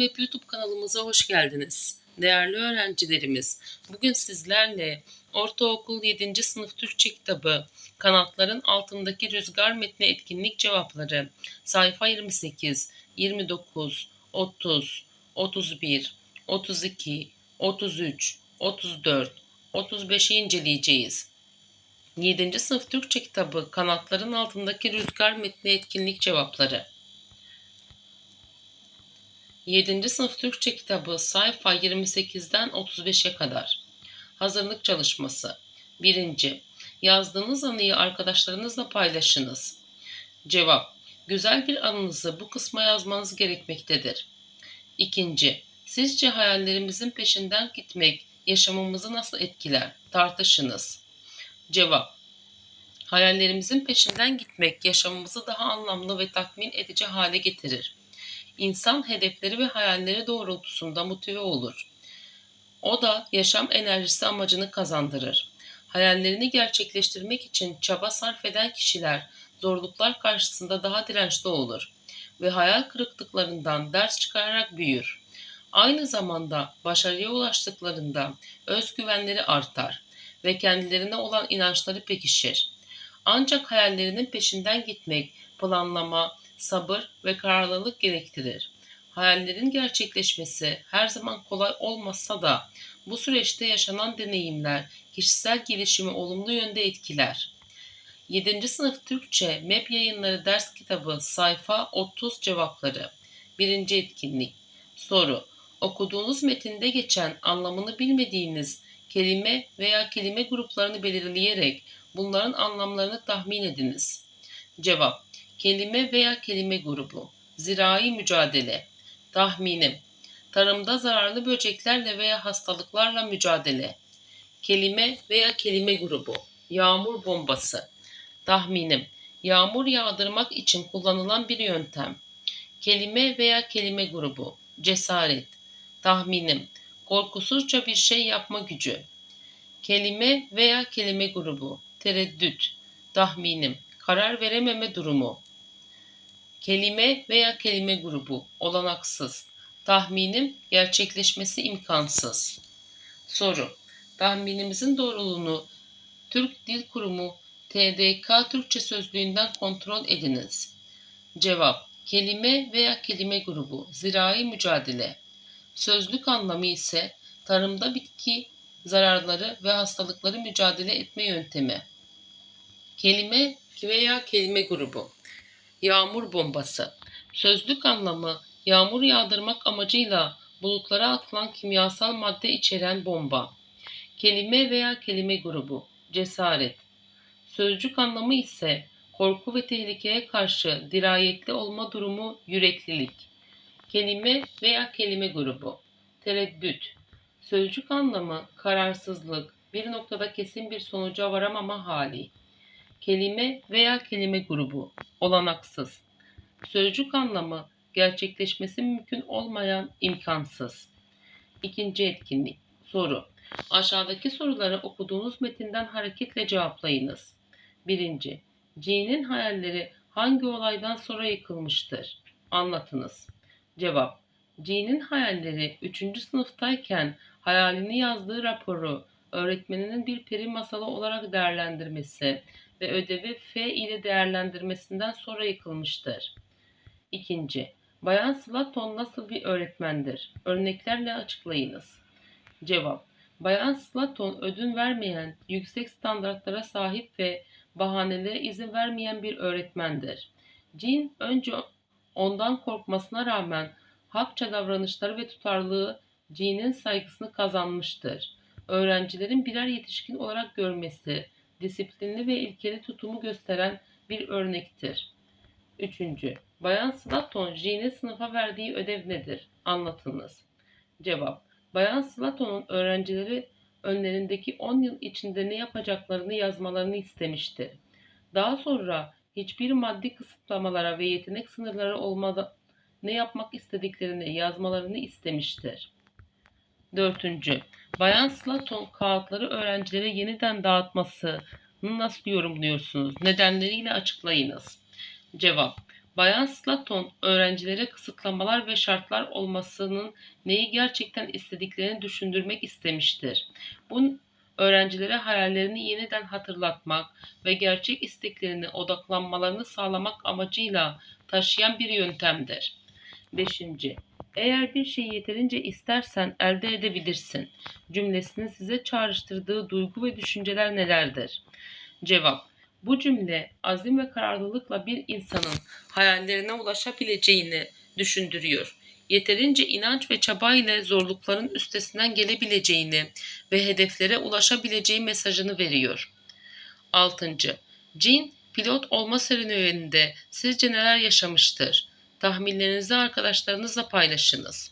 Web YouTube kanalımıza hoş geldiniz. Değerli öğrencilerimiz, bugün sizlerle Ortaokul 7. sınıf Türkçe kitabı Kanatların Altındaki Rüzgar metni etkinlik cevapları sayfa 28, 29, 30, 31, 32, 33, 34, 35'i inceleyeceğiz. 7. sınıf Türkçe kitabı Kanatların Altındaki Rüzgar metni etkinlik cevapları 7. sınıf Türkçe kitabı sayfa 28'den 35'e kadar. Hazırlık çalışması. 1. Yazdığınız anıyı arkadaşlarınızla paylaşınız. Cevap. Güzel bir anınızı bu kısma yazmanız gerekmektedir. 2. Sizce hayallerimizin peşinden gitmek yaşamımızı nasıl etkiler? Tartışınız. Cevap. Hayallerimizin peşinden gitmek yaşamımızı daha anlamlı ve tatmin edici hale getirir. İnsan hedefleri ve hayalleri doğrultusunda motive olur. O da yaşam enerjisi amacını kazandırır. Hayallerini gerçekleştirmek için çaba sarf eden kişiler zorluklar karşısında daha dirençli olur ve hayal kırıklıklarından ders çıkararak büyür. Aynı zamanda başarıya ulaştıklarında özgüvenleri artar ve kendilerine olan inançları pekişir. Ancak hayallerinin peşinden gitmek, planlama, sabır ve kararlılık gerektirir. Hayallerin gerçekleşmesi her zaman kolay olmasa da bu süreçte yaşanan deneyimler kişisel gelişimi olumlu yönde etkiler. 7. sınıf Türkçe MEP yayınları ders kitabı sayfa 30 cevapları. 1. etkinlik. Soru. Okuduğunuz metinde geçen anlamını bilmediğiniz kelime veya kelime gruplarını belirleyerek bunların anlamlarını tahmin ediniz. Cevap. Kelime veya kelime grubu. Zirai mücadele. Tahminim. Tarımda zararlı böceklerle veya hastalıklarla mücadele. Kelime veya kelime grubu. Yağmur bombası. Tahminim. Yağmur yağdırmak için kullanılan bir yöntem. Kelime veya kelime grubu. Cesaret. Tahminim. Korkusuzca bir şey yapma gücü. Kelime veya kelime grubu. Tereddüt. Tahminim. Karar verememe durumu. Kelime veya kelime grubu. Olanaksız. Tahminim gerçekleşmesi imkansız. Soru. Tahminimizin doğruluğunu Türk Dil Kurumu TDK Türkçe sözlüğünden kontrol ediniz. Cevap. Kelime veya kelime grubu. Zirai mücadele. Sözlük anlamı ise tarımda bitki zararları ve hastalıkları mücadele etme yöntemi. Kelime veya kelime grubu. Yağmur bombası. Sözlük anlamı yağmur yağdırmak amacıyla bulutlara atılan kimyasal madde içeren bomba. Kelime veya kelime grubu. Cesaret. Sözcük anlamı ise korku ve tehlikeye karşı dirayetli olma durumu yüreklilik. Kelime veya kelime grubu. Tereddüt. Sözcük anlamı kararsızlık, bir noktada kesin bir sonuca varamama hali. Kelime veya kelime grubu. Olanaksız. Sözcük anlamı gerçekleşmesi mümkün olmayan imkansız. İkinci etkinlik. Soru. Aşağıdaki soruları okuduğunuz metinden hareketle cevaplayınız. Birinci. C'nin hayalleri hangi olaydan sonra yıkılmıştır? Anlatınız. Cevap. C'nin hayalleri 3. sınıftayken hayalini yazdığı raporu öğretmeninin bir peri masalı olarak değerlendirmesi ve ödevi F ile değerlendirmesinden sonra yıkılmıştır. İkinci, Bayan Slaton nasıl bir öğretmendir? Örneklerle açıklayınız. Cevap, Bayan Slaton ödün vermeyen, yüksek standartlara sahip ve bahanelere izin vermeyen bir öğretmendir. Jean önce ondan korkmasına rağmen hakça davranışları ve tutarlılığı Jean'in saygısını kazanmıştır. Öğrencilerin birer yetişkin olarak görmesi, disiplinli ve ilkeli tutumu gösteren bir örnektir. 3. Bayan Slaton, Jean'e sınıfa verdiği ödev nedir? Anlatınız. Cevap. Bayan Slaton'un öğrencileri önlerindeki 10 yıl içinde ne yapacaklarını yazmalarını istemiştir. Daha sonra hiçbir maddi kısıtlamalara ve yetenek sınırları olmadan ne yapmak istediklerini yazmalarını istemiştir. 4. Slaton kağıtları öğrencilere yeniden dağıtmasını nasıl yorumluyorsunuz? Nedenleriyle açıklayınız. Cevap. Bayan Slaton öğrencilere kısıtlamalar ve şartlar olmasının neyi gerçekten istediklerini düşündürmek istemiştir. Bu öğrencilere hayallerini yeniden hatırlatmak ve gerçek isteklerine odaklanmalarını sağlamak amacıyla taşıyan bir yöntemdir. 5. Eğer bir şeyi yeterince istersen elde edebilirsin. Cümlesinin size çağrıştırdığı duygu ve düşünceler nelerdir? Cevap Bu cümle azim ve kararlılıkla bir insanın hayallerine ulaşabileceğini düşündürüyor. Yeterince inanç ve çaba ile zorlukların üstesinden gelebileceğini ve hedeflere ulaşabileceği mesajını veriyor. 6. Jean pilot olma serüveninde sizce neler yaşamıştır? Tahminlerinizi arkadaşlarınızla paylaşınız.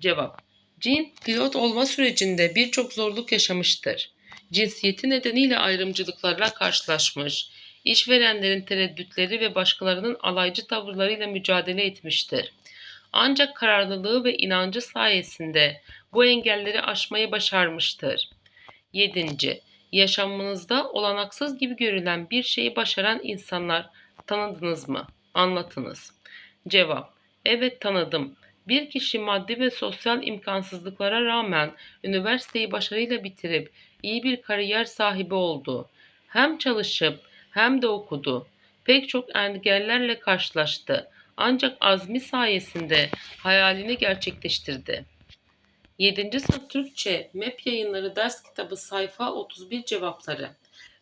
Cevap Jean pilot olma sürecinde birçok zorluk yaşamıştır. Cinsiyeti nedeniyle ayrımcılıklarla karşılaşmış, işverenlerin tereddütleri ve başkalarının alaycı tavırlarıyla mücadele etmiştir. Ancak kararlılığı ve inancı sayesinde bu engelleri aşmayı başarmıştır. 7. Yaşamınızda olanaksız gibi görülen bir şeyi başaran insanlar tanıdınız mı? Anlatınız. Cevap: Evet tanıdım. Bir kişi maddi ve sosyal imkansızlıklara rağmen üniversiteyi başarıyla bitirip iyi bir kariyer sahibi oldu. Hem çalışıp hem de okudu. Pek çok engellerle karşılaştı. Ancak azmi sayesinde hayalini gerçekleştirdi. 7. sınıf Türkçe MEP yayınları ders kitabı sayfa 31 cevapları.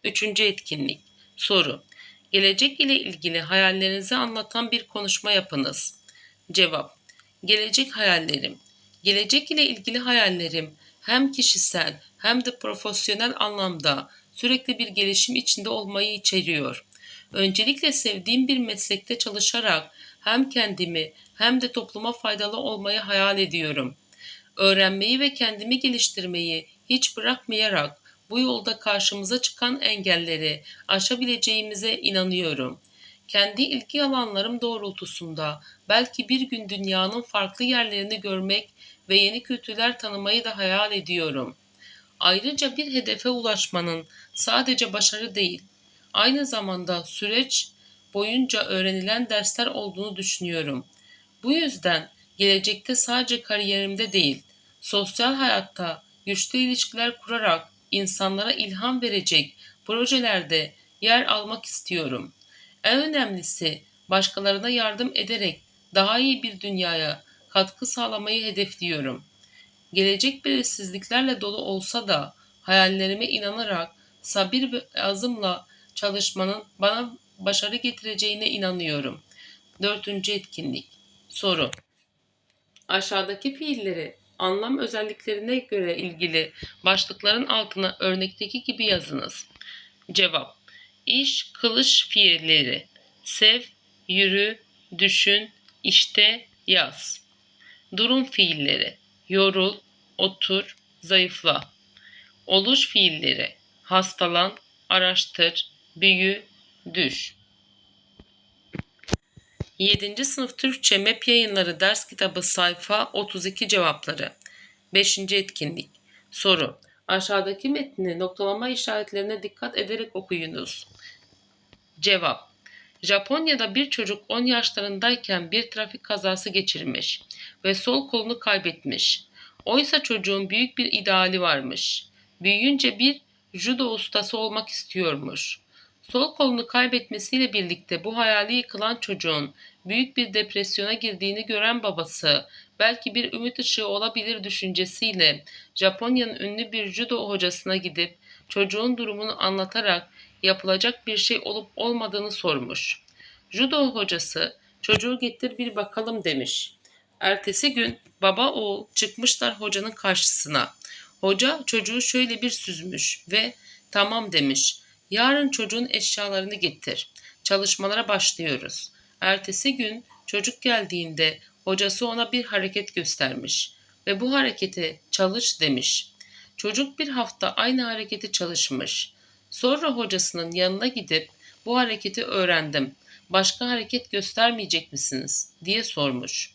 3. etkinlik. Soru. Gelecek ile ilgili hayallerinizi anlatan bir konuşma yapınız. Cevap. Gelecek hayallerim. Gelecek ile ilgili hayallerim hem kişisel hem de profesyonel anlamda sürekli bir gelişim içinde olmayı içeriyor. Öncelikle sevdiğim bir meslekte çalışarak hem kendimi hem de topluma faydalı olmayı hayal ediyorum. Öğrenmeyi ve kendimi geliştirmeyi hiç bırakmayarak bu yolda karşımıza çıkan engelleri aşabileceğimize inanıyorum. Kendi ilgi alanlarım doğrultusunda belki bir gün dünyanın farklı yerlerini görmek ve yeni kültürler tanımayı da hayal ediyorum. Ayrıca bir hedefe ulaşmanın sadece başarı değil, aynı zamanda süreç boyunca öğrenilen dersler olduğunu düşünüyorum. Bu yüzden gelecekte sadece kariyerimde değil, sosyal hayatta güçlü ilişkiler kurarak insanlara ilham verecek projelerde yer almak istiyorum. En önemlisi başkalarına yardım ederek daha iyi bir dünyaya katkı sağlamayı hedefliyorum. Gelecek belirsizliklerle dolu olsa da hayallerime inanarak sabir ve azımla çalışmanın bana başarı getireceğine inanıyorum. Dördüncü etkinlik. Soru. Aşağıdaki fiilleri anlam özelliklerine göre ilgili başlıkların altına örnekteki gibi yazınız. Cevap. İş, kılış fiilleri. Sev, yürü, düşün, işte, yaz. Durum fiilleri. Yorul, otur, zayıfla. Oluş fiilleri. Hastalan, araştır, büyü, düş. 7. sınıf Türkçe MEP yayınları ders kitabı sayfa 32 cevapları. 5. etkinlik. Soru. Aşağıdaki metni noktalama işaretlerine dikkat ederek okuyunuz. Cevap. Japonya'da bir çocuk 10 yaşlarındayken bir trafik kazası geçirmiş ve sol kolunu kaybetmiş. Oysa çocuğun büyük bir ideali varmış. Büyüyünce bir judo ustası olmak istiyormuş. Sol kolunu kaybetmesiyle birlikte bu hayali yıkılan çocuğun büyük bir depresyona girdiğini gören babası belki bir ümit ışığı olabilir düşüncesiyle Japonya'nın ünlü bir judo hocasına gidip çocuğun durumunu anlatarak yapılacak bir şey olup olmadığını sormuş. Judo hocası çocuğu getir bir bakalım demiş. Ertesi gün baba oğul çıkmışlar hocanın karşısına. Hoca çocuğu şöyle bir süzmüş ve tamam demiş. Yarın çocuğun eşyalarını getir. Çalışmalara başlıyoruz. Ertesi gün çocuk geldiğinde hocası ona bir hareket göstermiş ve bu hareketi çalış demiş. Çocuk bir hafta aynı hareketi çalışmış. Sonra hocasının yanına gidip bu hareketi öğrendim. Başka hareket göstermeyecek misiniz diye sormuş.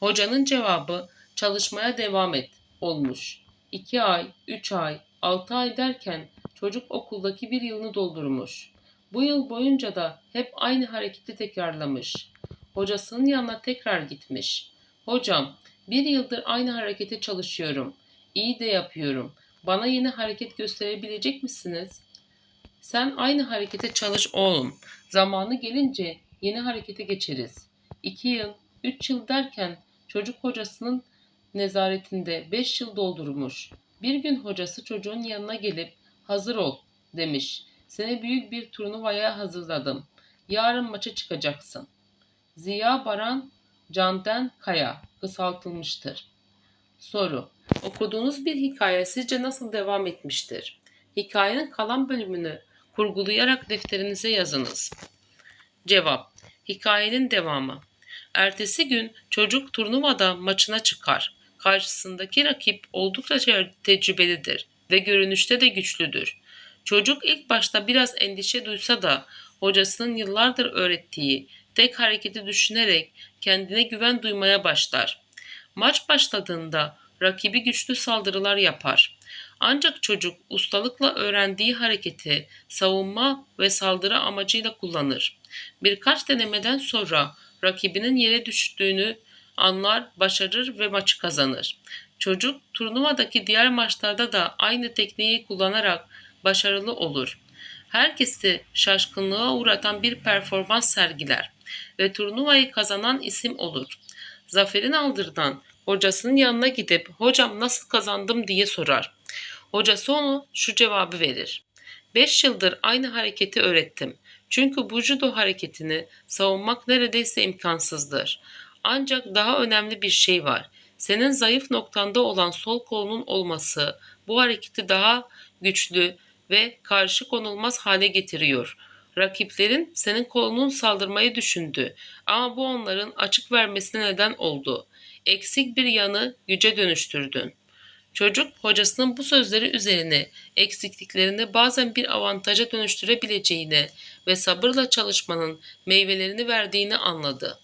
Hocanın cevabı çalışmaya devam et olmuş. 2 ay, 3 ay, 6 ay derken çocuk okuldaki bir yılını doldurmuş. Bu yıl boyunca da hep aynı hareketi tekrarlamış. hocasının yanına tekrar gitmiş. Hocam, bir yıldır aynı harekete çalışıyorum. İyi de yapıyorum. Bana yeni hareket gösterebilecek misiniz? Sen aynı harekete çalış oğlum. Zamanı gelince yeni harekete geçeriz. İki yıl, üç yıl derken çocuk hocasının nezaretinde beş yıl doldurmuş. Bir gün hocası çocuğun yanına gelip hazır ol demiş. Seni büyük bir turnuvaya hazırladım. Yarın maça çıkacaksın. Ziya Baran Canten Kaya kısaltılmıştır. Soru. Okuduğunuz bir hikaye sizce nasıl devam etmiştir? Hikayenin kalan bölümünü kurgulayarak defterinize yazınız. Cevap. Hikayenin devamı. Ertesi gün çocuk turnuvada maçına çıkar. Karşısındaki rakip oldukça te- tecrübelidir ve görünüşte de güçlüdür. Çocuk ilk başta biraz endişe duysa da hocasının yıllardır öğrettiği tek hareketi düşünerek kendine güven duymaya başlar. Maç başladığında rakibi güçlü saldırılar yapar. Ancak çocuk ustalıkla öğrendiği hareketi savunma ve saldırı amacıyla kullanır. Birkaç denemeden sonra rakibinin yere düştüğünü anlar, başarır ve maçı kazanır. Çocuk turnuvadaki diğer maçlarda da aynı tekniği kullanarak başarılı olur. Herkesi şaşkınlığa uğratan bir performans sergiler ve turnuvayı kazanan isim olur. Zaferin aldırdan hocasının yanına gidip hocam nasıl kazandım diye sorar. Hocası onu şu cevabı verir. 5 yıldır aynı hareketi öğrettim. Çünkü bu judo hareketini savunmak neredeyse imkansızdır. Ancak daha önemli bir şey var. Senin zayıf noktanda olan sol kolunun olması bu hareketi daha güçlü ve karşı konulmaz hale getiriyor. Rakiplerin senin kolunun saldırmayı düşündü ama bu onların açık vermesine neden oldu. Eksik bir yanı güce dönüştürdün. Çocuk hocasının bu sözleri üzerine eksikliklerini bazen bir avantaja dönüştürebileceğini ve sabırla çalışmanın meyvelerini verdiğini anladı.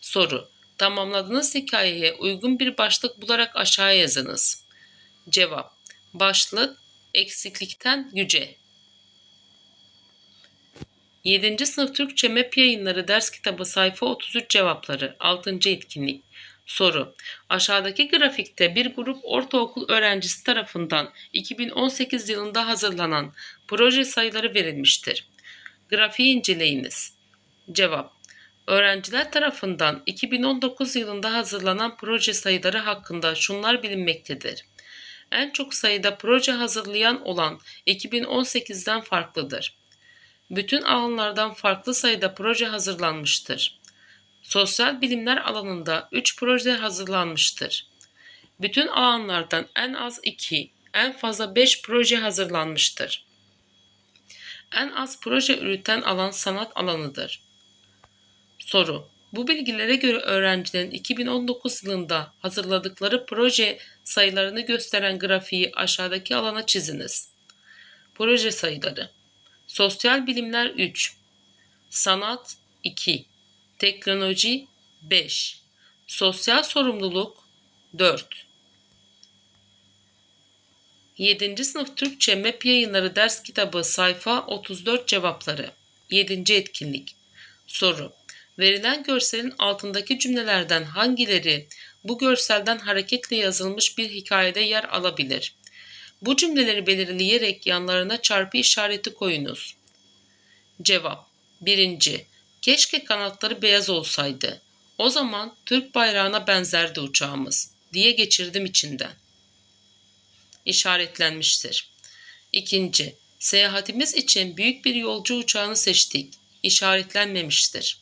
Soru. Tamamladığınız hikayeye uygun bir başlık bularak aşağıya yazınız. Cevap. Başlık eksiklikten güce. 7. sınıf Türkçe MEP yayınları ders kitabı sayfa 33 cevapları 6. etkinlik. Soru. Aşağıdaki grafikte bir grup ortaokul öğrencisi tarafından 2018 yılında hazırlanan proje sayıları verilmiştir. Grafiği inceleyiniz. Cevap. Öğrenciler tarafından 2019 yılında hazırlanan proje sayıları hakkında şunlar bilinmektedir. En çok sayıda proje hazırlayan olan 2018'den farklıdır. Bütün alanlardan farklı sayıda proje hazırlanmıştır. Sosyal bilimler alanında 3 proje hazırlanmıştır. Bütün alanlardan en az 2, en fazla 5 proje hazırlanmıştır. En az proje üreten alan sanat alanıdır. Soru. Bu bilgilere göre öğrencilerin 2019 yılında hazırladıkları proje sayılarını gösteren grafiği aşağıdaki alana çiziniz. Proje sayıları. Sosyal bilimler 3, sanat 2, teknoloji 5, sosyal sorumluluk 4. 7. sınıf Türkçe MEP yayınları ders kitabı sayfa 34 cevapları. 7. etkinlik. Soru. Verilen görselin altındaki cümlelerden hangileri bu görselden hareketle yazılmış bir hikayede yer alabilir? Bu cümleleri belirleyerek yanlarına çarpı işareti koyunuz. Cevap 1. Keşke kanatları beyaz olsaydı. O zaman Türk bayrağına benzerdi uçağımız diye geçirdim içinden. İşaretlenmiştir. 2. Seyahatimiz için büyük bir yolcu uçağını seçtik. İşaretlenmemiştir.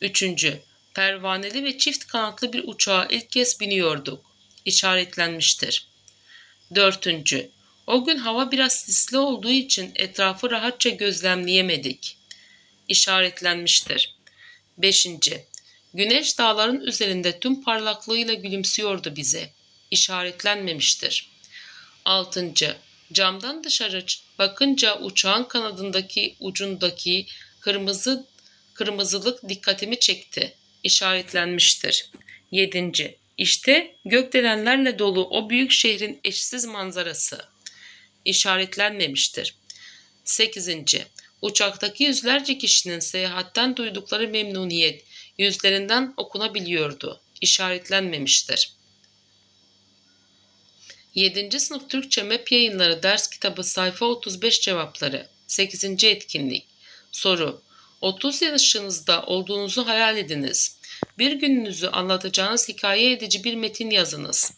3. Pervaneli ve çift kanatlı bir uçağa ilk kez biniyorduk. İşaretlenmiştir. Dördüncü, o gün hava biraz sisli olduğu için etrafı rahatça gözlemleyemedik. İşaretlenmiştir. Beşinci, güneş dağların üzerinde tüm parlaklığıyla gülümsüyordu bize. İşaretlenmemiştir. Altıncı, camdan dışarı bakınca uçağın kanadındaki ucundaki kırmızı kırmızılık dikkatimi çekti. İşaretlenmiştir. Yedinci, işte gökdelenlerle dolu o büyük şehrin eşsiz manzarası. İşaretlenmemiştir. 8. Uçaktaki yüzlerce kişinin seyahatten duydukları memnuniyet yüzlerinden okunabiliyordu. İşaretlenmemiştir. 7. sınıf Türkçe MEP yayınları ders kitabı sayfa 35 cevapları. 8. etkinlik. Soru. 30 yaşınızda olduğunuzu hayal ediniz. Bir gününüzü anlatacağınız hikaye edici bir metin yazınız.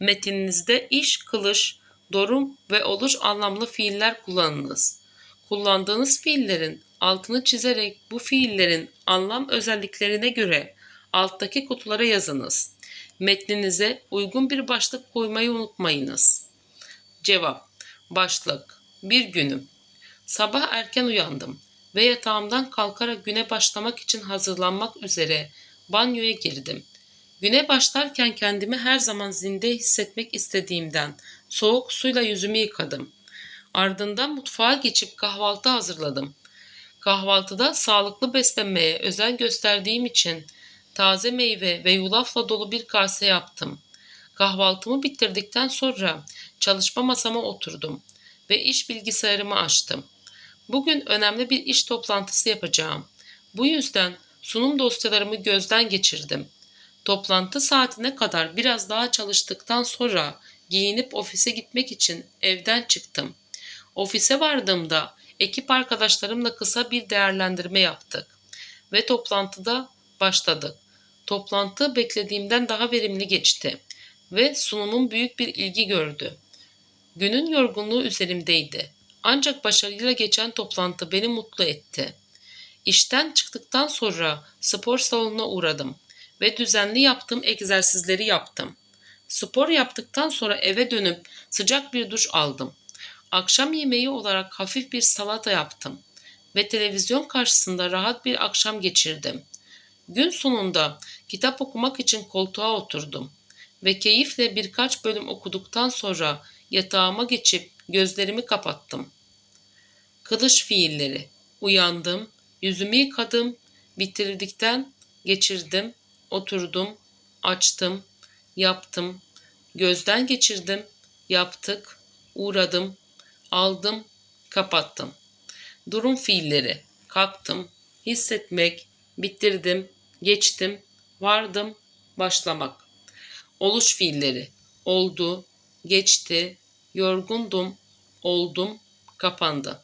Metininizde iş, kılış, durum ve oluş anlamlı fiiller kullanınız. Kullandığınız fiillerin altını çizerek bu fiillerin anlam özelliklerine göre alttaki kutulara yazınız. Metninize uygun bir başlık koymayı unutmayınız. Cevap Başlık Bir günüm Sabah erken uyandım ve yatağımdan kalkarak güne başlamak için hazırlanmak üzere banyoya girdim. Güne başlarken kendimi her zaman zinde hissetmek istediğimden soğuk suyla yüzümü yıkadım. Ardından mutfağa geçip kahvaltı hazırladım. Kahvaltıda sağlıklı beslenmeye özen gösterdiğim için taze meyve ve yulafla dolu bir kase yaptım. Kahvaltımı bitirdikten sonra çalışma masama oturdum ve iş bilgisayarımı açtım. Bugün önemli bir iş toplantısı yapacağım. Bu yüzden sunum dosyalarımı gözden geçirdim. Toplantı saatine kadar biraz daha çalıştıktan sonra giyinip ofise gitmek için evden çıktım. Ofise vardığımda ekip arkadaşlarımla kısa bir değerlendirme yaptık ve toplantıda başladık. Toplantı beklediğimden daha verimli geçti ve sunumum büyük bir ilgi gördü. Günün yorgunluğu üzerimdeydi. Ancak başarıyla geçen toplantı beni mutlu etti. İşten çıktıktan sonra spor salonuna uğradım ve düzenli yaptığım egzersizleri yaptım. Spor yaptıktan sonra eve dönüp sıcak bir duş aldım. Akşam yemeği olarak hafif bir salata yaptım ve televizyon karşısında rahat bir akşam geçirdim. Gün sonunda kitap okumak için koltuğa oturdum ve keyifle birkaç bölüm okuduktan sonra yatağıma geçip gözlerimi kapattım. Kılış fiilleri. Uyandım, yüzümü yıkadım, bitirdikten geçirdim, oturdum, açtım, yaptım, gözden geçirdim, yaptık, uğradım, aldım, kapattım. Durum fiilleri. Kalktım, hissetmek, bitirdim, geçtim, vardım, başlamak. Oluş fiilleri. Oldu, geçti, yorgundum, oldum, kapandı.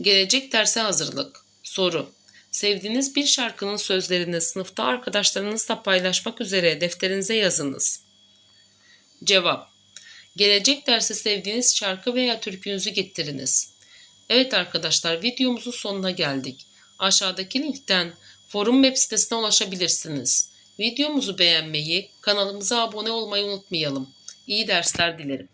Gelecek derse hazırlık. Soru. Sevdiğiniz bir şarkının sözlerini sınıfta arkadaşlarınızla paylaşmak üzere defterinize yazınız. Cevap. Gelecek derse sevdiğiniz şarkı veya türkünüzü getiriniz. Evet arkadaşlar videomuzun sonuna geldik. Aşağıdaki linkten forum web sitesine ulaşabilirsiniz. Videomuzu beğenmeyi, kanalımıza abone olmayı unutmayalım. İyi dersler dilerim.